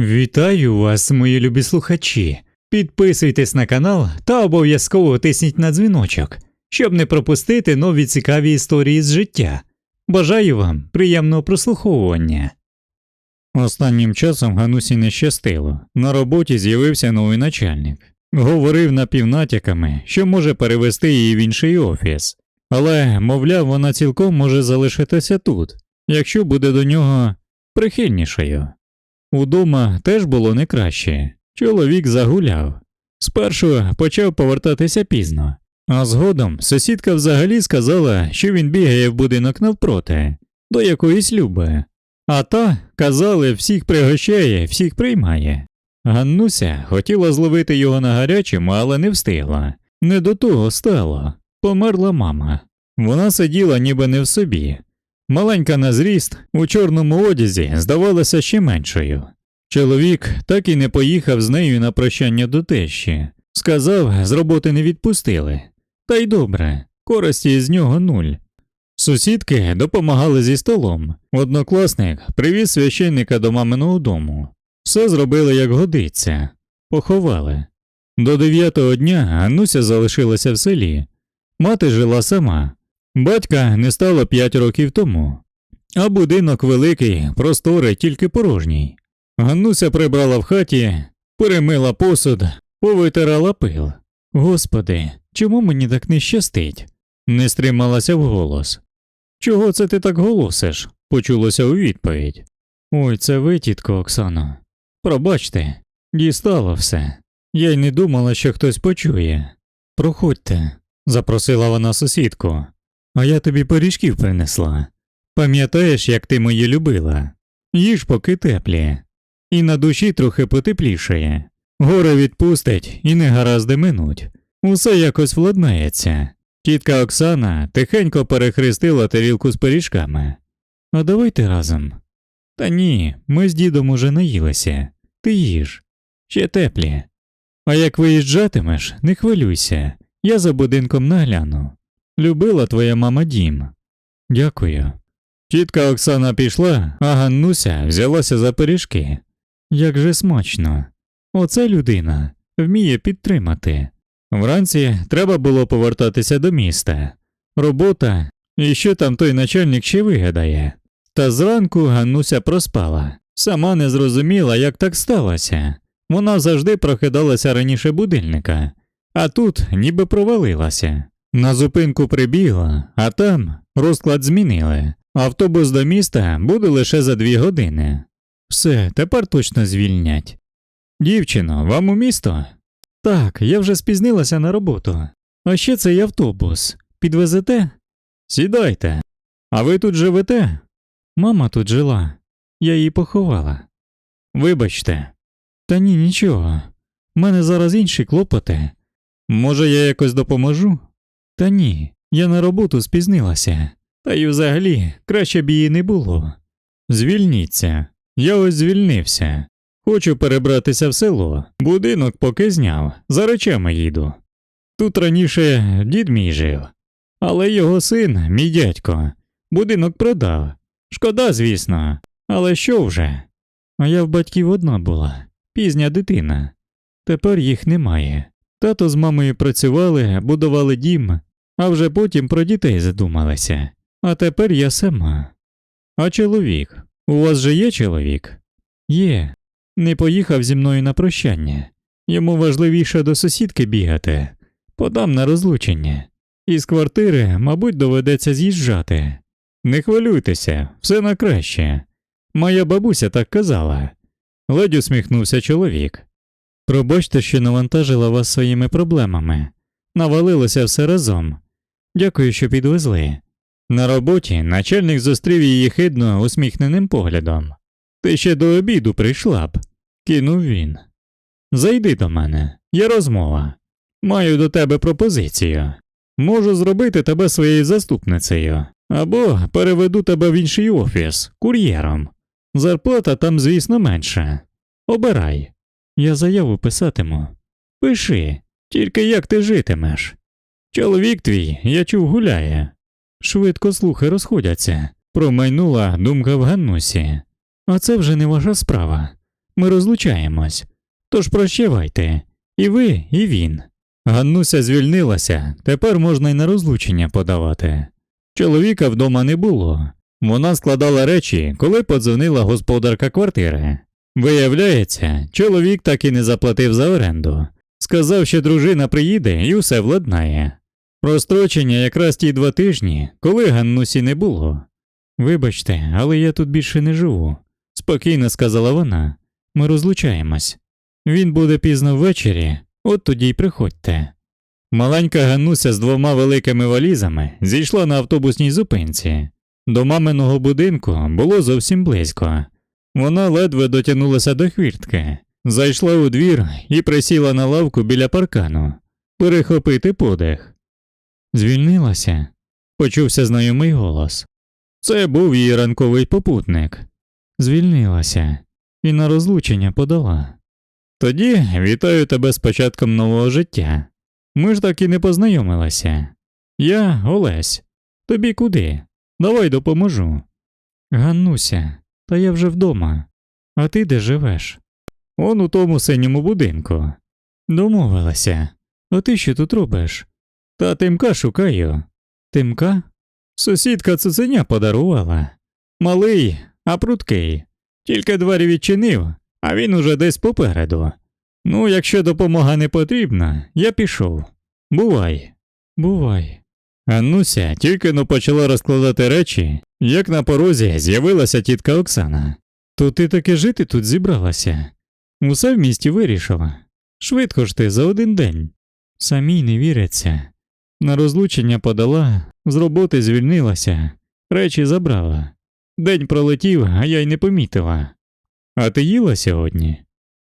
Вітаю вас, мої любі слухачі. Підписуйтесь на канал та обов'язково тисніть на дзвіночок, щоб не пропустити нові цікаві історії з життя. Бажаю вам приємного прослуховування. Останнім часом Ганусі не щастило. На роботі з'явився новий начальник. Говорив напівнатяками, що може перевести її в інший офіс, але, мовляв, вона цілком може залишитися тут, якщо буде до нього прихильнішою. Удома теж було не краще. Чоловік загуляв. Спершу почав повертатися пізно, а згодом сусідка взагалі сказала, що він бігає в будинок навпроти, до якоїсь люби. А та, казали, всіх пригощає, всіх приймає. Ганнуся хотіла зловити його на гарячому, але не встигла. Не до того стало. Померла мама. Вона сиділа ніби не в собі. Маленька на зріст, у чорному одязі здавалася ще меншою. Чоловік так і не поїхав з нею на прощання до тещі. Сказав, з роботи не відпустили. Та й добре, користі з нього нуль. Сусідки допомагали зі столом. Однокласник привіз священника до маминого дому. Все зробили як годиться, поховали. До дев'ятого дня Ануся залишилася в селі. Мати жила сама. Батька не стало п'ять років тому, а будинок великий, просторий, тільки порожній. Ганнуся прибрала в хаті, перемила посуд, повитирала пил. Господи, чому мені так не щастить? Не стрималася вголос. Чого це ти так голосиш? почулося у відповідь. Ой, це ви, тітко Оксано. Пробачте, дістало все. Я й не думала, що хтось почує. Проходьте, запросила вона сусідку, а я тобі пиріжків принесла. Пам'ятаєш, як ти мої любила? Їж поки теплі, і на душі трохи потеплішає. Горе відпустить і негаразди минуть. Усе якось владнається. Тітка Оксана тихенько перехрестила тарілку з пиріжками. А давайте разом. Та ні, ми з дідом уже наїлися. Ти їж. Ще теплі. А як виїжджатимеш, не хвилюйся, я за будинком нагляну. Любила твоя мама дім. Дякую. Тітка Оксана пішла, а Ганнуся взялася за пиріжки. Як же смачно. Оце людина вміє підтримати. Вранці треба було повертатися до міста. Робота, і що там той начальник ще вигадає. Та зранку Ганнуся проспала. Сама не зрозуміла, як так сталося. Вона завжди прокидалася раніше будильника, а тут ніби провалилася. На зупинку прибігла, а там розклад змінили. Автобус до міста буде лише за дві години. Все, тепер точно звільнять. Дівчино, вам у місто? Так, я вже спізнилася на роботу. А ще цей автобус. Підвезете? Сідайте. А ви тут живете? Мама тут жила. Я її поховала. Вибачте. Та ні, нічого. У мене зараз інші клопоти. Може, я якось допоможу? Та ні, я на роботу спізнилася. Та й взагалі краще б її не було. Звільніться, я ось звільнився. Хочу перебратися в село, будинок поки зняв, за речами їду. Тут раніше дід мій жив, але його син, мій дядько, будинок продав. Шкода, звісно, але що вже? А я в батьків одна була, пізня дитина. Тепер їх немає. Тато з мамою працювали, будували дім, а вже потім про дітей задумалися. А тепер я сама. А чоловік? У вас же є чоловік? Є. Не поїхав зі мною на прощання. Йому важливіше до сусідки бігати, подам на розлучення. Із квартири, мабуть, доведеться з'їжджати. Не хвилюйтеся, все на краще. Моя бабуся так казала. Ледь усміхнувся чоловік. Пробачте, що навантажила вас своїми проблемами. Навалилося все разом. Дякую, що підвезли. На роботі начальник зустрів її хидно усміхненим поглядом. Ти ще до обіду прийшла б, кинув він. Зайди до мене, є розмова. Маю до тебе пропозицію. Можу зробити тебе своєю заступницею, або переведу тебе в інший офіс кур'єром. Зарплата там, звісно, менша. Обирай. Я заяву писатиму. Пиши, тільки як ти житимеш. Чоловік твій, я чув, гуляє. Швидко слухи розходяться, промайнула думка в Ганнусі. А це вже не ваша справа. Ми розлучаємось. Тож прощавайте. І ви, і він. Ганнуся звільнилася, тепер можна й на розлучення подавати. Чоловіка вдома не було. Вона складала речі, коли подзвонила господарка квартири. Виявляється, чоловік так і не заплатив за оренду. Сказав, що дружина приїде і усе владнає. Розстрочення якраз ті два тижні, коли Ганнусі не було. Вибачте, але я тут більше не живу, спокійно сказала вона. Ми розлучаємось. Він буде пізно ввечері, от тоді й приходьте. Маленька Ганнуся з двома великими валізами зійшла на автобусній зупинці. До маминого будинку було зовсім близько. Вона ледве дотягнулася до хвіртки, зайшла у двір і присіла на лавку біля паркану, перехопити подих. Звільнилася, почувся знайомий голос. Це був її ранковий попутник. Звільнилася і на розлучення подала. Тоді вітаю тебе з початком нового життя. Ми ж так і не познайомилися. Я Олесь. Тобі куди? Давай допоможу. Ганнуся, та я вже вдома. А ти де живеш? Он у тому синьому будинку. Домовилася. А ти що тут робиш? Та тимка шукаю. Тимка? Сусідка цуценя подарувала. Малий, а пруткий. Тільки двері відчинив, а він уже десь попереду. Ну, якщо допомога не потрібна, я пішов. Бувай. Бувай. Аннуся тільки но почала розкладати речі, як на порозі з'явилася тітка Оксана. То ти таки жити тут зібралася. Усе в місті вирішила. Швидко ж ти за один день. Самій не віриться. На розлучення подала, з роботи звільнилася, речі забрала. День пролетів, а я й не помітила. А ти їла сьогодні?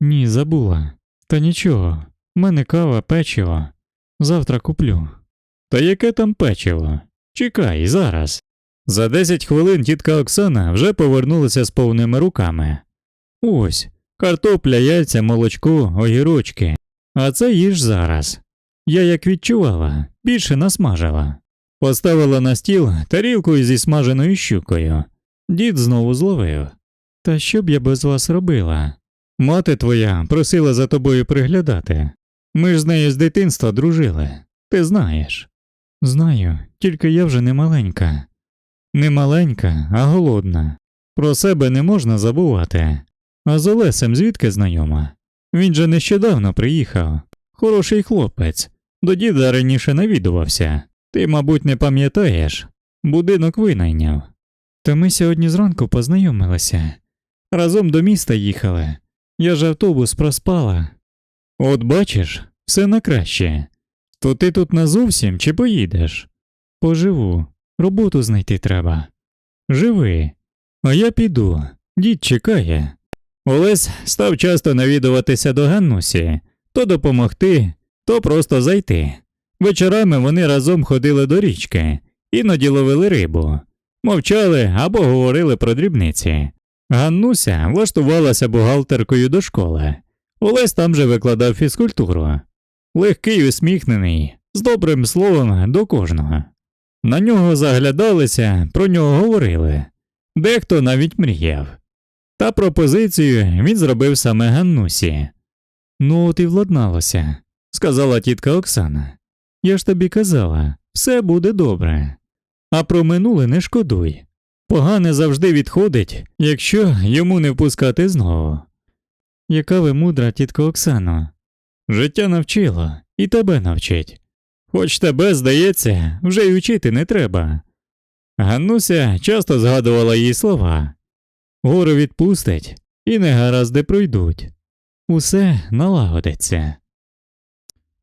Ні, забула. Та нічого, в мене кава, печиво. Завтра куплю. Та яке там печиво? Чекай, зараз. За 10 хвилин тітка Оксана вже повернулася з повними руками. Ось, картопля, яйця, молочко, огірочки. А це їж зараз. Я як відчувала, більше насмажила. Поставила на стіл тарілку зі смаженою щукою. Дід знову зловив. Та що б я без вас робила? Мати твоя просила за тобою приглядати. Ми ж з нею з дитинства дружили. Ти знаєш. Знаю, тільки я вже не маленька. Не маленька, а голодна. Про себе не можна забувати. А з Олесем звідки знайома? Він же нещодавно приїхав. Хороший хлопець. До діда раніше навідувався. Ти, мабуть, не пам'ятаєш. Будинок винайняв. Та ми сьогодні зранку познайомилися. Разом до міста їхали. Я ж автобус проспала. От бачиш, все на краще. То ти тут назовсім чи поїдеш? Поживу, роботу знайти треба. Живи. А я піду, дід чекає. Олесь став часто навідуватися до Ганнусі, то допомогти, то просто зайти. Вечорами вони разом ходили до річки, іноді ловили рибу, мовчали або говорили про дрібниці. Ганнуся влаштувалася бухгалтеркою до школи. Олесь там же викладав фізкультуру. Легкий, усміхнений, з добрим словом до кожного. На нього заглядалися, про нього говорили, дехто навіть мріяв. Та пропозицію він зробив саме Ганнусі. Ну, от і владналося, сказала тітка Оксана. Я ж тобі казала, все буде добре. А про минуле не шкодуй. Погане завжди відходить, якщо йому не впускати знову. Яка ви мудра, тітко Оксано. Життя навчило і тебе навчить. Хоч тебе, здається, вже й учити не треба. Ганнуся часто згадувала її слова гору відпустить і негаразди пройдуть. Усе налагодиться.